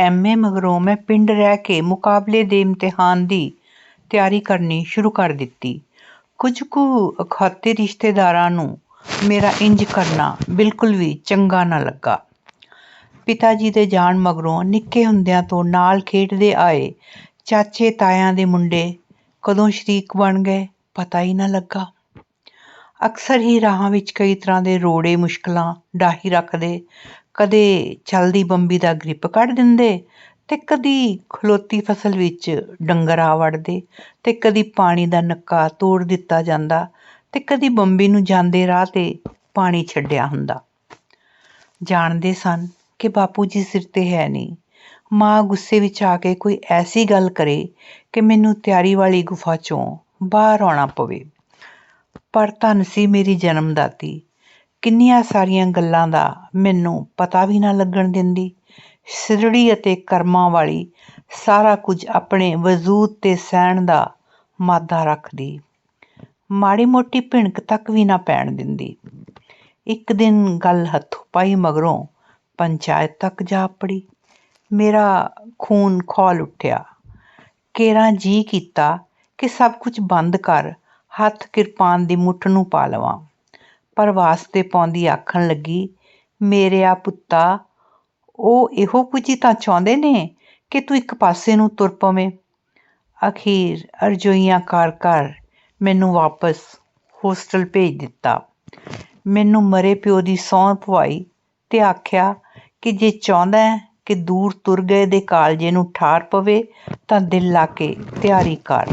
MA. ਮਗਰੋਂ ਮੈਂ ਪਿੰਡ ਰਹਿ ਕੇ ਮੁਕਾਬਲੇ ਦੇ ਇਮਤਿਹਾਨ ਦੀ ਤਿਆਰੀ ਕਰਨੀ ਸ਼ੁਰੂ ਕਰ ਦਿੱਤੀ। ਕੁਝ ਕੁ ਅਖਾਤੇ ਰਿਸ਼ਤੇਦਾਰਾਂ ਨੂੰ ਮੇਰਾ ਇੰਜ ਕਰਨਾ ਬਿਲਕੁਲ ਵੀ ਚੰਗਾ ਨਾ ਲੱਗਾ। ਪਿਤਾ ਜੀ ਦੇ ਜਾਣ ਮਗਰੋਂ ਨਿੱਕੇ ਹੁੰਦਿਆਂ ਤੋਂ ਨਾਲ ਖੇਡਦੇ ਆਏ ਚਾਚੇ ਤਾਇਆਂ ਦੇ ਮੁੰਡੇ ਕਦੋਂ ਸ਼ਰੀਕ ਬਣ ਗਏ ਪਤਾ ਹੀ ਨਾ ਲੱਗਾ। ਅਕਸਰ ਹੀ ਰਾਹਾਂ ਵਿੱਚ ਕਈ ਤਰ੍ਹਾਂ ਦੇ ਰੋੜੇ ਮੁਸ਼ਕਲਾਂ ਡਾਹੀ ਰੱਖਦੇ ਕਦੇ ਚਲਦੀ ਬੰਬੀ ਦਾ ਗ੍ਰਿਪ ਕੱਢ ਦਿੰਦੇ ਤੇ ਕਦੀ ਖਲੋਤੀ ਫਸਲ ਵਿੱਚ ਡੰਗਰ ਆ ਵੜਦੇ ਤੇ ਕਦੀ ਪਾਣੀ ਦਾ ਨੱਕਾ ਤੋੜ ਦਿੱਤਾ ਜਾਂਦਾ ਤੇ ਕਦੀ ਬੰਬੀ ਨੂੰ ਜਾਂਦੇ ਰਾਹ ਤੇ ਪਾਣੀ ਛੱਡਿਆ ਹੁੰਦਾ। ਜਾਣਦੇ ਸਨ ਕਿ ਬਾਪੂ ਜੀ ਸਿਰ ਤੇ ਹੈ ਨਹੀਂ। ਮਾਂ ਗੁੱਸੇ ਵਿੱਚ ਆ ਕੇ ਕੋਈ ਐਸੀ ਗੱਲ ਕਰੇ ਕਿ ਮੈਨੂੰ ਤਿਆਰੀ ਵਾਲੀ ਗੁਫਾ ਚੋਂ ਬਾਹਰ ਆਉਣਾ ਪਵੇ। ਪਰ ਧੰਨ ਸੀ ਮੇਰੀ ਜਨਮਦਾਤੀ ਕਿੰਨੀਆਂ ਸਾਰੀਆਂ ਗੱਲਾਂ ਦਾ ਮੈਨੂੰ ਪਤਾ ਵੀ ਨਾ ਲੱਗਣ ਦਿੰਦੀ। ਸਿਰੜੀ ਅਤੇ ਕਰਮਾਂ ਵਾਲੀ ਸਾਰਾ ਕੁਝ ਆਪਣੇ ਵਜੂਦ ਤੇ ਸਹਿਣ ਦਾ ਮਾਦਾ ਰੱਖਦੀ। ਮਾੜੀ ਮੋਟੀ ਭਿਣਕ ਤੱਕ ਵੀ ਨਾ ਪੈਣ ਦਿੰਦੀ। ਇੱਕ ਦਿਨ ਗੱਲ ਹੱਥੋਂ ਪਾਈ ਮਗਰੋਂ ਪੰਚਾਇਤ ਤੱਕ ਜਾ ਅੱਪੜੀ। ਮੇਰਾ ਖੂਨ ਖੋਲ ਉੱਠਿਆ। ਕੇਰਾਂ ਜੀਅ ਕੀਤਾ ਕਿ ਸਭ ਕੁਝ ਬੰਦ ਕਰ, ਹੱਥ ਕਿਰਪਾਨ ਦੀ ਮੁੱਠ ਨੂੰ ਪਾ ਲਵਾਂ। ਪਰ 'ਤੇ ਪਾਉਂਦੀ ਆਖਣ ਲੱਗੀ ਮੇਰਿਆ ਪੁੱਤਾ, ਉਹ ਇਹੋ ਕੁਝ ਹੀ ਤਾਂ ਚਾਹੁੰਦੇ ਨੇ ਕਿ ਤੂੰ ਇੱਕ ਪਾਸੇ ਨੂੰ ਤੁਰ ਪਵੇਂ। ਅਖੀਰ ਅਰਜ਼ੋਈਆਂ ਕਰ ਕਰ ਮੈਨੂੰ ਵਾਪਸ ਹੋਸਟਲ ਭੇਜ ਦਿੱਤਾ। ਮੈਨੂੰ ਮਰੇ ਪਿਓ ਦੀ ਸਹੁੰ ਪਵਾਈ ਤੇ ਆਖਿਆ ਕਿ ਜੇ ਚਾਹੁੰਦਾ ਕਿ ਦੂਰ ਤੁਰ ਗਏ ਦੇ ਕਾਲਜੇ ਨੂੰ ਠਾਰ ਪਵੇ ਤਾਂ ਦਿਲ ਲਾ ਕੇ ਤਿਆਰੀ ਕਰ।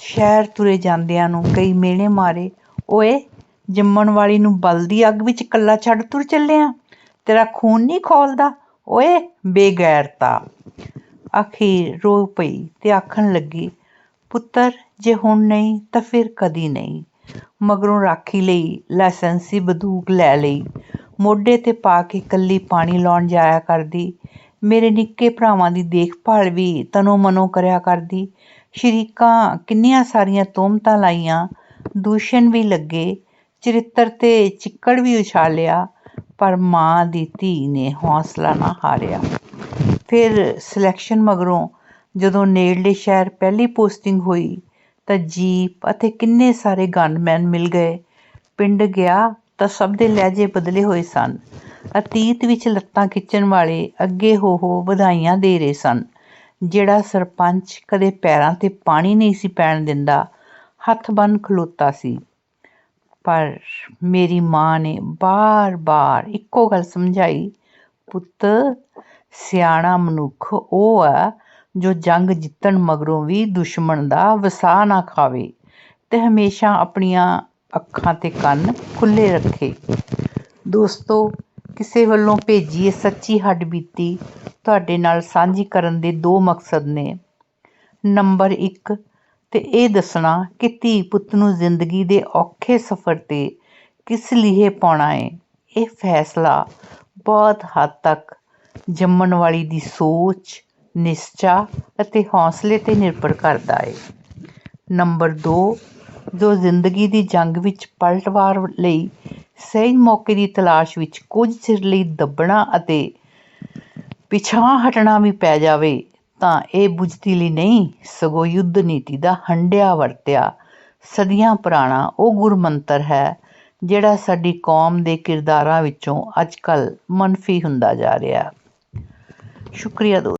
ਸ਼ਹਿਰ ਤੁਰੇ ਜਾਂਦਿਆਂ ਨੂੰ ਕਈ ਮਿਹਣੇ ਮਾਰੇ ਓਏ ਜੰਮਣ ਵਾਲੀ ਨੂੰ ਬਲਦੀ ਅੱਗ ਵਿੱਚ ਕੱਲਾ ਛੱਡ ਤੁਰ ਚੱਲਿਆ ਤੇਰਾ ਖੂਨ ਨਹੀਂ ਖੌਲਦਾ ਓਏ, ਬੇਗੈਰਤਾ। ਅਖੀਰ ਰੋ ਪਈ ਤੇ ਆਖਣ ਲੱਗੀ, ਪੁੱਤਰ, ਜੇ ਹੁਣ ਨਹੀਂ ਤਾਂ ਫਿਰ ਕਦੀ ਨਹੀਂ। ਮਗਰੋਂ ਰਾਖੀ ਲਈ ਲਾਇਸੈਂਸੀ ਬੰਦੂਕ ਲੈ ਲਈ। ਮੋਢੇ ਤੇ ਪਾ ਕੇ ਕੱਲੀ ਪਾਣੀ ਲਾਉਣ ਜਾਇਆ ਕਰਦੀ। ਮੇਰੇ ਨਿੱਕੇ ਭਰਾਵਾਂ ਦੀ ਦੇਖਭਾਲ ਵੀ ਤਨੋ ਮਨੋ ਕਰਿਆ ਕਰਦੀ। ਸ਼ਰੀਕਾਂ ਕਿੰਨੀਆਂ ਸਾਰੀਆਂ ਤੋਮਤਾਂ ਲਾਈਆਂ ਦੂਸ਼ਣ ਵੀ ਲੱਗੇ ਚਰਿੱਤਰ ਤੇ ਚਿੱਕੜ ਵੀ ਉਛਾਲਿਆ, ਪਰ ਮਾਂ ਦੀ ਧੀ ਨੇ ਹੌਸਲਾ ਨਾ ਹਾਰਿਆ। ਫਿਰ ਸਿਲੈਕਸ਼ਨ ਮਗਰੋਂ ਜਦੋਂ ਨੇੜਲੇ ਸ਼ਹਿਰ ਪਹਿਲੀ ਪੋਸਟਿੰਗ ਹੋਈ, ਤਾਂ ਜੀਪ ਅਤੇ ਕਿੰਨੇ ਸਾਰੇ ਗਨਮੈਨ ਮਿਲ ਗਏ। ਪਿੰਡ ਗਿਆ ਤਾਂ ਸਭ ਦੇ ਲਹਿਜੇ ਬਦਲੇ ਹੋਏ ਸਨ। ਅਤੀਤ ਵਿੱਚ ਲੱਤਾਂ ਖਿੱਚਣ ਵਾਲੇ ਅੱਗੇ ਹੋ ਹੋ ਵਧਾਈਆਂ ਦੇ ਰਹੇ ਸਨ। ਜਿਹੜਾ ਸਰਪੰਚ ਕਦੇ ਪੈਰਾਂ ਤੇ ਪਾਣੀ ਨਹੀਂ ਸੀ ਪੈਣ ਦਿੰਦਾ, ਹੱਥ ਬੰਨ ਖਲੋਤਾ ਸੀ। ਪਰ ਮੇਰੀ ਮਾਂ ਨੇ ਬਾਰ ਬਾਰ ਇੱਕੋ ਗੱਲ ਸਮਝਾਈ, ਪੁੱਤ, ਸਿਆਣਾ ਮਨੁੱਖ ਉਹ ਆ ਜੋ ਜੰਗ ਜਿੱਤਣ ਮਗਰੋਂ ਵੀ ਦੁਸ਼ਮਣ ਦਾ ਵਸਾ ਨਾ ਖਾਵੇ ਤੇ ਹਮੇਸ਼ਾ ਆਪਣੀਆਂ ਅੱਖਾਂ ਤੇ ਕੰਨ ਖੁੱਲ੍ਹੇ ਰੱਖੇ। ਦੋਸਤੋ, ਕਿਸੇ ਵੱਲੋਂ ਭੇਜੀ ਇਹ ਸੱਚੀ ਹੱਡਬੀਤੀ ਤੁਹਾਡੇ ਨਾਲ ਸਾਂਝੀ ਕਰਨ ਦੇ ਦੋ ਮਕਸਦ ਨੇ। ਨੰਬਰ ਇੱਕ ਤੇ ਇਹ ਦੱਸਣਾ ਕਿ ਧੀ ਪੁੱਤ ਨੂੰ ਜ਼ਿੰਦਗੀ ਦੇ ਔਖੇ ਸਫ਼ਰ ਤੇ ਕਿਸ ਲੀਹੇ ਪਾਉਣਾ ਏ, ਇਹ ਫੈਸਲਾ ਬਹੁਤ ਹੱਦ ਤੱਕ ਜੰਮਣ ਵਾਲੀ ਦੀ ਸੋਚ, ਨਿਸ਼ਚਾ ਅਤੇ ਹੌਸਲੇ ਤੇ ਨਿਰਭਰ ਕਰਦਾ ਹੈ ਨੰਬਰ ਦੋ, ਜੋ ਜ਼ਿੰਦਗੀ ਦੀ ਜੰਗ ਵਿੱਚ ਪਲਟਵਾਰ ਲਈ ਸਹੀ ਮੌਕੇ ਦੀ ਤਲਾਸ਼ ਵਿੱਚ ਕੁਝ ਚਿਰ ਲਈ ਦੱਬਣਾ ਅਤੇ ਪਿਛਾਂਹ ਹਟਣਾ ਵੀ ਪੈ ਜਾਵੇ ਤਾਂ ਇਹ ਬੁਝਦਿਲੀ ਨਹੀਂ, ਸਗੋਂ ਯੁੱਧ ਨੀਤੀ ਦਾ ਹੰਢਿਆ ਵਰਤਿਆ ਸਦੀਆਂ ਪੁਰਾਣਾ ਉਹ ਗੁਰਮੰਤਰ ਹੈ, ਜਿਹੜਾ ਸਾਡੀ ਕੌਮ ਦੇ ਕਿਰਦਾਰਾਂ ਵਿੱਚੋਂ ਅੱਜ ਕੱਲ੍ਹ ਮਨਫ਼ੀ ਹੁੰਦਾ ਜਾ ਰਿਹਾ। ਸ਼ੁਕਰੀਆ ਦੋਸਤੋ।